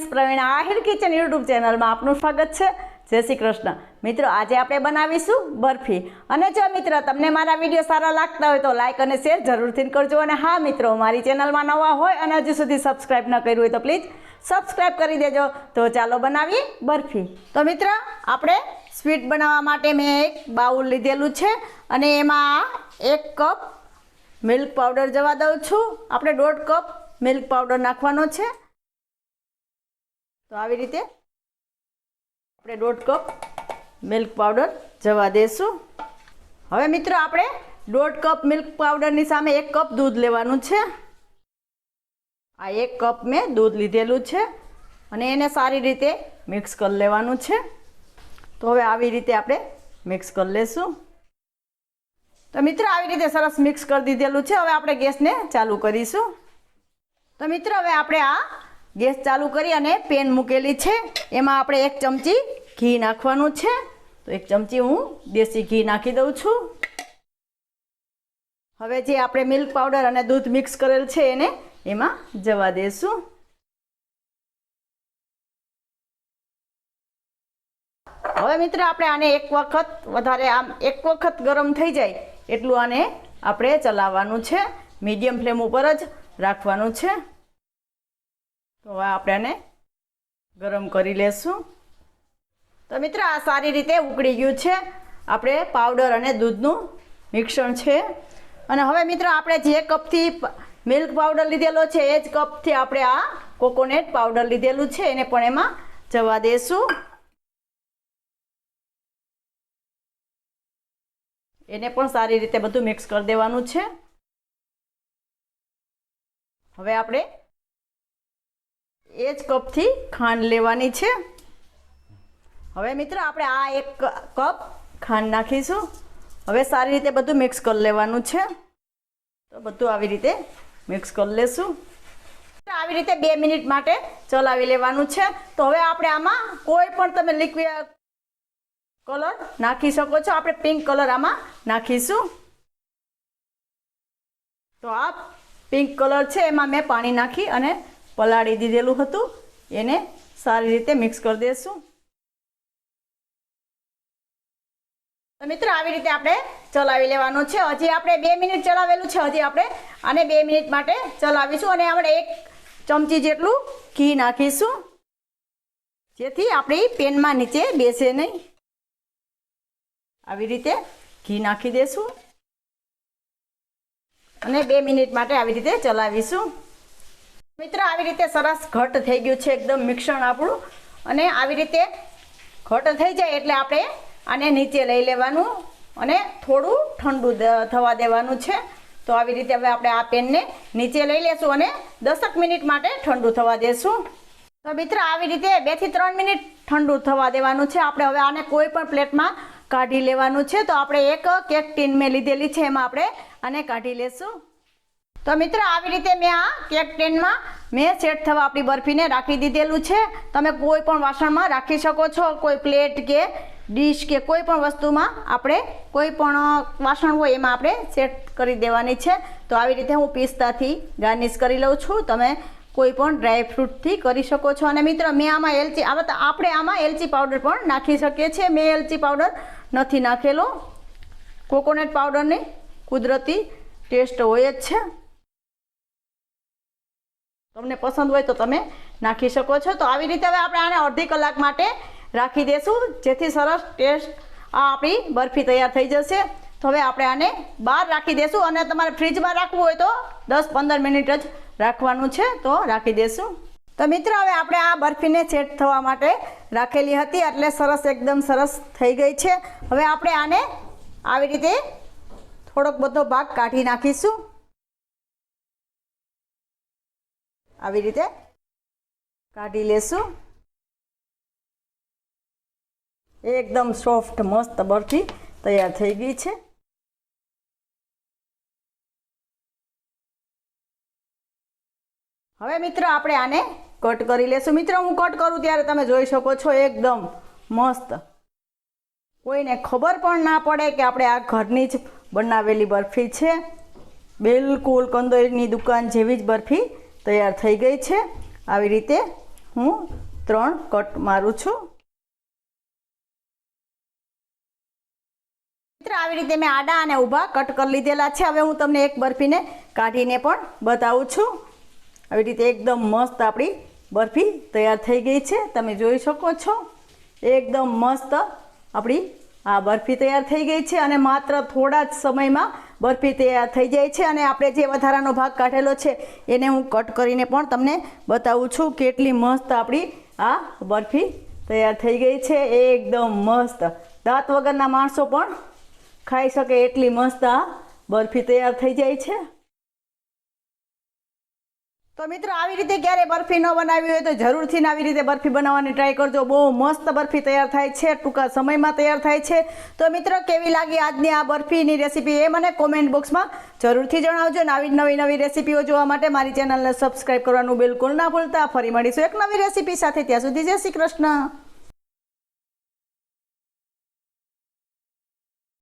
Friends Praveen Ahir kitchen YouTube ચેનલમાં આપનું સ્વાગત છે. જય શ્રી કૃષ્ણ. મિત્રો, આજે આપણે બનાવીશું બરફી. અને જો મિત્ર તમને મારા વીડિયો સારા લાગતા હોય તો લાઈક અને શેર જરૂરથી કરજો. અને હા, મિત્રો, મારી ચેનલમાં નવા હોય અને હજુ સુધી સબસ્ક્રાઈબ ન કર્યું હોય તો પ્લીઝ સબસ્ક્રાઈબ કરી દેજો. તો ચાલો બનાવીએ બરફી. તો મિત્ર, આપણે સ્વીટ બનાવવા માટે મેં એક બાઉલ લીધેલું છે. અને એમાં એક કપ મિલ્ક પાવડર જવા દઉં છું. આપણે દોઢ કપ મિલ્ક પાવડર નાખવાનો છે. તો આવી રીતે આપણે દોઢ કપ મિલ્ક પાવડર જવા દેશું. હવે મિત્રો આપણે દોઢ કપ મિલ્ક પાવડરની સામે એક કપ દૂધ લેવાનું છે. આ એક કપ મેં દૂધ લીધેલું છે અને એને સારી રીતે મિક્સ કરી લેવાનું છે. તો હવે આવી રીતે આપણે મિક્સ કરી લેશું. તો મિત્રો આવી રીતે સરસ મિક્સ કરી દીધેલું છે. હવે આપણે ગેસને ચાલુ કરીશું. તો મિત્રો હવે આપણે આ ગેસ ચાલુ કરી અને પેન મૂકેલી છે. એમાં આપણે એક ચમચી ઘી નાખવાનું છે. તો એક ચમચી હું દેશી ઘી નાખી દઉં છું. હવે જે આપણે મિલ્ક પાવડર અને દૂધ મિક્સ કરેલ છે એને એમાં જવા દેશું. હવે મિત્ર આપણે આને એક વખત વધારે આમ એક વખત ગરમ થઈ જાય એટલું આને આપણે ચલાવવાનું છે. મીડિયમ ફ્લેમ ઉપર જ રાખવાનું છે. તો હવે આપણે આને ગરમ કરી લેશું. તો મિત્ર, આ સારી રીતે ઉકળી ગયું છે. આપણે પાવડર અને દૂધનું મિશ્રણ છે. અને હવે મિત્ર, આપણે જે કપથી મિલ્ક પાવડર લીધેલો છે, એ જ કપથી આપણે આ કોકોનટ પાવડર લીધેલું છે. એને પણ એમાં જવા દેશું. એને પણ સારી રીતે બધું મિક્સ કરી દેવાનું છે. હવે આપણે એ જ કપથી ખાંડ લેવાની છે. હવે મિત્ર આપણે આ એક કપ ખાંડ નાખીશું. હવે સારી રીતે બધું મિક્સ કરી લેવાનું છે. તો બધું આવી રીતે મિક્સ કરી લેશું. આવી રીતે બે મિનિટ માટે ચલાવી લેવાનું છે. તો હવે આપણે આમાં કોઈ પણ તમે લિક્વિડ કલર નાખી શકો છો. આપણે પિંક કલર આમાં નાખીશું. તો આ પિંક કલર છે, એમાં મેં પાણી નાખી અને પલાળી દીધેલું હતું. એને સારી રીતે મિક્સ કરી દઈશું મિત્રો, આવી રીતે આપણે ચલાવી લેવાનું છે. હજી આપણે બે મિનિટ ચલાવેલું છે. હજી આપણે આને બે મિનિટ માટે ચલાવીશું અને આપણે એક ચમચી જેટલું ઘી નાખીશું. જેથી આપણી પેનમાં નીચે બેસે નહીં. આવી રીતે ઘી નાખી દઈશું અને બે મિનિટ માટે આવી રીતે ચલાવીશું. મિત્ર, આવી રીતે સરસ ઘટ થઈ ગયું છે, એકદમ મિશ્રણ આપણું. અને આવી રીતે ઘટ થઈ જાય એટલે આપણે આને નીચે લઈ લેવાનું અને થોડું ઠંડુ થવા દેવાનું છે. તો આવી રીતે હવે આપણે આ પેનને નીચે લઈ લેશું અને દસક મિનિટ માટે ઠંડુ થવા દેશું. તો મિત્ર, આવી રીતે બેથી ત્રણ મિનિટ ઠંડુ થવા દેવાનું છે. આપણે હવે આને કોઈ પણ પ્લેટમાં કાઢી લેવાનું છે. તો આપણે એક કેક ટીન મેં લીધેલી છે, એમાં આપણે આને કાઢી લેશું. તો મિત્ર, આવી રીતે મેં આ કેક ટેનમાં મેં સેટ થવા આપણી બરફીને રાખી દીધેલું છે. તમે કોઈ પણ વાસણમાં રાખી શકો છો, કોઈ પ્લેટ કે ડીશ કે કોઈ પણ વસ્તુમાં આપણે કોઈ પણ વાસણ હોય એમાં આપણે સેટ કરી દેવાની છે. તો આવી રીતે હું પિસ્તાથી ગાર્નિશ કરી લઉં છું. તમે કોઈ પણ ડ્રાયફ્રૂટથી કરી શકો છો. અને મિત્ર, મેં આમાં એલચી આપણે આમાં એલચી પાવડર પણ નાખી શકીએ છીએ. મેં એલચી પાવડર નથી નાખેલો. કોકોનટ પાવડરની કુદરતી ટેસ્ટ હોય જ છે. તમને પસંદ હોય તો તમે નાખી શકો છો. તો આવી રીતે હવે આપણે આને અડધી કલાક માટે રાખી દઈશું જેથી સરસ ટેસ્ટ આ આપણી બરફી તૈયાર થઈ જશે. તો હવે આપણે આને બહાર રાખી દઈશું અને તમારે ફ્રીજમાં રાખવું હોય તો દસ પંદર મિનિટ જ રાખવાનું છે. તો રાખી દઈશું તો મિત્રો, હવે આપણે આ બરફીને સેટ થવા માટે રાખેલી હતી એટલે સરસ એકદમ સરસ થઈ ગઈ છે. હવે આપણે આને આવી રીતે થોડોક બધો ભાગ કાઢી નાખીશું. આવી રીતે કાઢી લેશું. એકદમ સોફ્ટ મસ્ત બરફી તૈયાર થઈ ગઈ છે. હવે મિત્ર આપણે આને કટ કરી લેશું. મિત્ર, હું કટ કરું ત્યારે તમે જોઈ શકો છો એકદમ મસ્ત. કોઈને ખબર પણ ના પડે કે આપણે આ ઘરની જ બનાવેલી બરફી છે. બિલકુલ કંદોરીની દુકાન જેવી જ બરફી તૈયાર થઈ ગઈ છે. આવી રીતે હું ત્રણ કટ મારું છું. મિત્ર, આવી રીતે મેં આડા અને ઊભા કટ કરી લીધેલા છે. હવે હું તમને એક બરફીને કાઢીને પણ બતાવું છું. આવી રીતે એકદમ મસ્ત આપણી બરફી તૈયાર થઈ ગઈ છે. તમે જોઈ શકો છો. એકદમ મસ્ત આપણી આ બરફી તૈયાર થઈ ગઈ છે અને માત્ર થોડા જ સમયમાં બરફી તૈયાર થઈ જાય છે અને આપણે જે વધારાનો ભાગ કાઢેલો છે, એને હું કટ કરીને પણ તમને બતાવું છું કેટલી મસ્ત આપણી આ બરફી તૈયાર થઈ ગઈ છે. એકદમ મસ્ત. દાંત વગરના માણસો પણ ખાઈ શકે એટલી મસ્ત આ બરફી તૈયાર થઈ જાય છે. તો મિત્રો, આવી રીતે ક્યારે બરફી ન બનાવી હોય તો જરૂરથી આવી રીતે બરફી બનાવવાની ટ્રાય કરજો. બહુ મસ્ત બરફી તૈયાર થાય છે, ટૂંકા સમયમાં તૈયાર થાય છે. તો મિત્રો, કેવી લાગી આજની આ બરફીની રેસીપી એ મને કોમેન્ટ બોક્સમાં જરૂરથી જણાવજો અને આવી નવી નવી રેસીપીઓ જોવા માટે મારી ચેનલને સબસ્ક્રાઈબ કરવાનું બિલકુલ ના ભૂલતા. ફરી મળીશું એક નવી રેસીપી સાથે. ત્યાં સુધી જય શ્રી કૃષ્ણ.